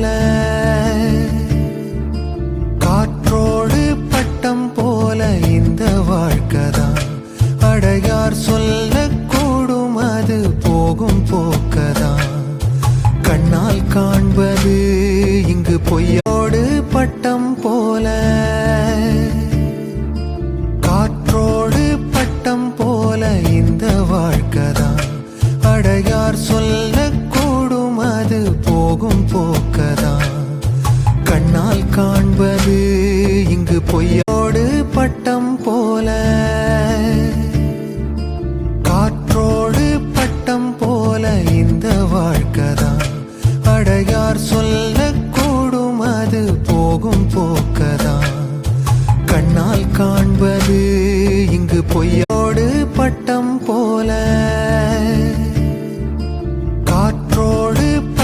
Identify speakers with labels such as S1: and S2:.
S1: போல. காற்றோடு பட்டம் போல இந்த வாழ்க்கதான். அடையார் சொல்ல கூடும் அது போகும் போக்கதான். கண்ணால் காண்பது இங்கு பொய்யோடு பட்டம் போல. காற்றோடு பட்டம் போல இந்த வாழ்க்கதான். அடையார் சொல்ல கூடும் அது போகும் போக்கு கண்ணால் காண்பது இங்கு பொய்யோடு பட்டம் போல. காற்றோடு பட்டம் போல இந்த வாழ்க்கைதான். அடையார் சொல்லக்கூடும் அது போகும் போக்கதான். கண்ணால் காண்பது இங்கு பொய்யா